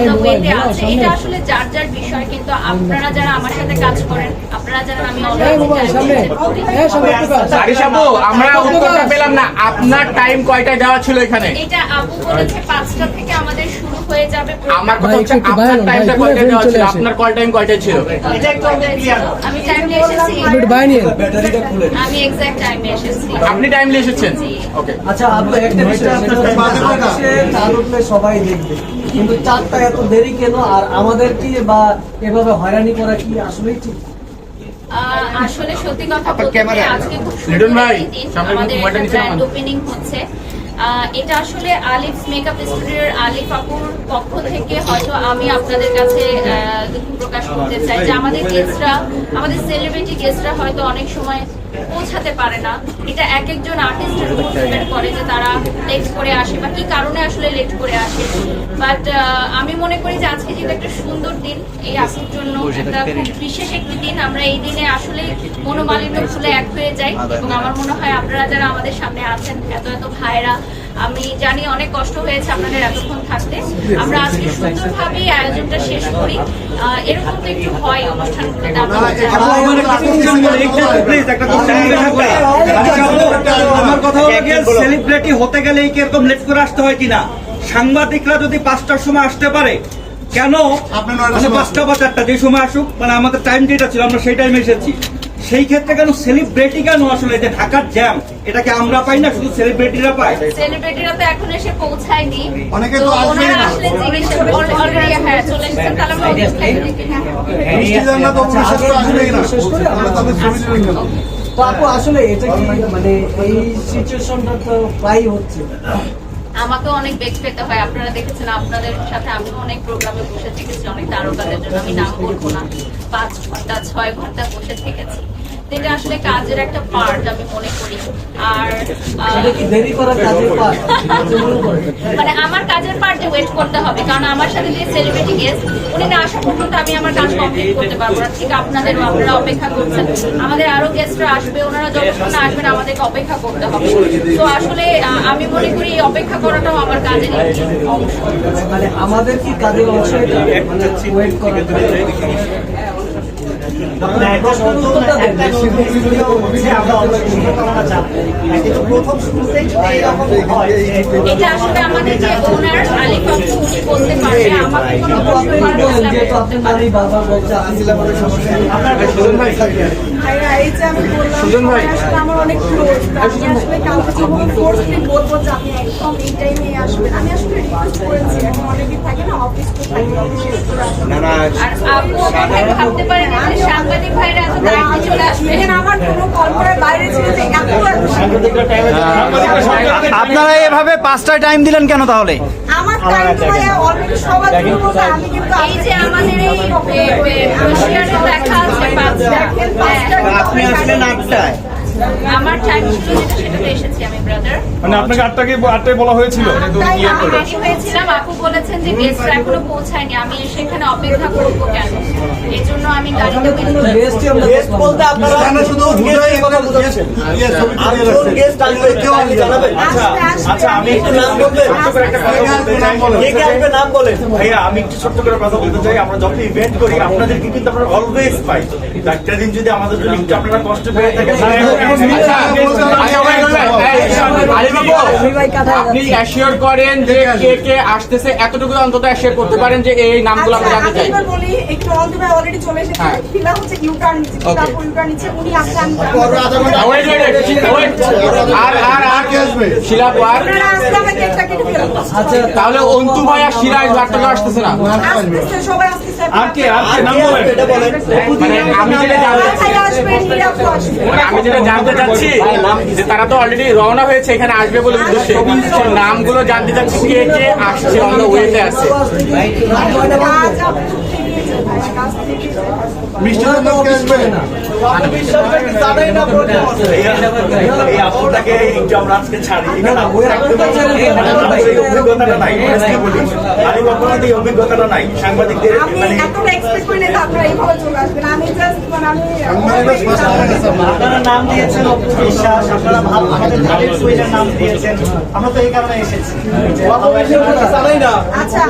On ওয়েতে আছে। এটা আসলে যার যার বিষয় কিন্তু আপনারা যারা আমার সাথে কাজ করেন আপনারা যারা আমি আমরা উত্তরটা পেলাম না। আপনার টাইম কয়টায় দেওয়া ছিল এখানে? এটা আপু বলেছে পাঁচটা থেকে আমাদের শুরু হয়ে যাবে আমার কথা হচ্ছে আপনার টাইমটা ভাই, কয়টায় দেওয়া ছিল? আপনার কল টাইম কয়টায় ছিল? আমি টাইমে এসেছি। নিয়ে আমি এক্সাক্ট টাইমে এসেছি। আপনি টাইমলি এসেছেন? ওকে আচ্ছা আপু একটা বিষয় সেটা উঠলে সবাই দেখবে। কিন্তু চারটা এত দেরি কেন? আর আমাদের কি বা এভাবে হয়রানি করা কি আসলেই ঠিক? আসলে সত্যি কথা বলতে আজকে খুব সুন্দর আমাদের ব্র্যান্ড ওপেনিং হচ্ছে। এটা আসলে আলিফ মেকআপ স্টুডিওর আলিফ আপুর পক্ষ থেকে হয়তো আমি আপনাদের কাছে আহ, দুঃখ প্রকাশ করতে চাই যে আমাদের গেস্টরা আমাদের সেলিব্রিটি গেস্টরা হয়তো অনেক সময় পৌঁছাতে পারে না। এটা এক একজন আর্টিস্টের উপর ডিপেন্ড করে যে তারা লেট করে আসে বা কি কারণে আসলে লেট করে আসে বাট আমি মনে করি যে আজকে যেটা একটা সুন্দর দিন এই আপুর জন্য একটা খুব বিশেষ একটি দিন আমরা এই দিনে আসলে মনোমালিন্য ভুলে এক হয়ে যাই এবং আমার মনে হয় আপনারা যারা আমাদের সামনে আছেন এত এত ভাইরা আমি জানি অনেক কষ্ট হয়েছে আপনাদের এতক্ষণ থাকতে আমরা আজকে সুন্দরভাবে আয়োজনটা শেষ করি আহ, এরকম তো একটু হয় অনুষ্ঠানগুলোতে সেলিব্রিটি হতে গেলে কি এরকম লেট করে আসতে হয় কিনা সাংবাদিকরা যদি পাঁচটার সময় আসতে পারে কেন মানে পাঁচটা বা চারটা যে সময় আসুক মানে আমাদের টাইম যেটা ছিল আমরা সেই টাইমে এসেছি সেই ক্ষেত্রে কেন সেলিব্রিটি কেন আসলে যে ঢাকার জ্যাম এটাকে আমরা পাই না শুধু সেলিব্রিটিরা পায় সেলিব্রিটিরা তো এখন এসে পৌঁছায়নি অনেকে তো ওনারা না। আসলে জিজ্ঞেস অলরেডি হ্যাঁ চলে এসেছেন তাহলে আমরা হ্যাঁ মিষ্টি জানলা তো বিশেষ করে আসবেই না আমরা তাদের ছবি তো আপু আসলে এটা কি মানে এই সিচুয়েশনটা তো প্রায় হচ্ছে। আমাকেও অনেক বেগ পেতে হয়। আপনারা দেখেছেন আপনাদের সাথে আমিও অনেক প্রোগ্রামে বসে থেকেছি অনেক তারকাদের জন্য। আমি নাম বলব না। পাঁচ ঘণ্টা ছয় ঘণ্টা বসে থেকেছি। এটা আসলে কাজের একটা পার্ট আমি মনে করি। আর মানে আমার কাজের পার্টে ওয়েট করতে হবে। কারণ আমার সাথে যে সেলিব্রিটি গেস্ট উনি না আসা পর্যন্ত আমি আমার কাজ কমপ্লিট করতে পারব না। ঠিক আপনাদেরও, আপনারা অপেক্ষা করছেন। আমাদের আরও গেস্টরা আসবে, ওনারা যতক্ষণ না আসবেন, আমাদেরকে অপেক্ষা করতে হবে। তো আসলে আমি মনে করি এই অপেক্ষা করাটাও আমার কাজের অংশ। মানে আমাদের কি কাজের অংশ এটা? মানে ওয়েট এটা আসলে আমাদের যে ওনার আলিফ আপু উনি বলতে পারবে আমাকে কোনো প্রশ্ন করতে আপনি পারবে বলছে আমি সুজন ভাই। আসলে আমার অনেক close। আমি আসলে কাউকে যেভাবে forcefully বলব যে আপনি একদম এই time আসবেন। আমি আসলে request করেছি। আপনারা এভাবে পাঁচটায় টাইম দিলেন কেন তাহলে আপনি আসলেন আটটায় আমার টাইম ছিল যেটা সেটাতে এসেছি আমি ব্রাদার মানে আপনাকে আটটাকে আটটায় বলা হয়েছিল? আমি রেডি হয়েছিলাম। আপু বলেছেন যে গেস্টরা এখনও পৌঁছায়নি। আমি এসে এখানে অপেক্ষা করব কেন? এই জন্য আমি গাড়িতে শুধু কেউ আসবে। আচ্ছা আমি একটু নাম বলবেন কথা বলতে চাই। নাম বলেন। কে কে আসবে নাম বলেন? ভাইয়া আমি একটু ছোট্ট করে কথা বলতে চাই। আমরা যখন ইভেন্ট করি আপনাদেরকে কিন্তু আমরা অলওয়েজ পাই। একটা দিন যদি আমাদের জন্য একটু আপনারা কষ্ট পেয়ে থাকেন আপনি অ্যাসিওর করেন যে কে কে আসতেছে এতটুকু অন্তত অ্যাসিওর করতে পারেন যে এই নামগুলো আমরা জানতে আমি চাই বলি, একটু অলরেডি অলরেডি চলে এসেছে। ফিলা হচ্ছে ইউটার্ন. ইউটার্ন উনি. আর আর আর কে আসবে? শিলা আচ্ছা তাহলে অন্তু ভাই আর শিলা আসতেছে না আসতেছে সবাই আসতেছে আর কে আর কে নাম বলেন আমি যেটা মানে আমি যেটা জানতে চাচ্ছি যে তারা তো অলরেডি রওনা হয়েছে, এখানে আসবে বলে উদ্দেশ্যে। নামগুলো জানতে চাচ্ছি কে কে আসছে অন্য ওয়েতে আছে। অভিজ্ঞতাটা নাই আজকে বলি আলী বাবার এই অভিজ্ঞতাটা নাই সাংবাদিকদের মানে আপনারা এইভাবে চলে আসবেন আমি জাস্ট মানে আমি সাংবাদিকরা ফার্স্ট হয়ে গেছে আমার। আপনারা নাম দিয়েছেন বিশ্বাস আপনারা ভালো নাম দিয়েছেন আমরা তো এই কারণে এসেছি আচ্ছা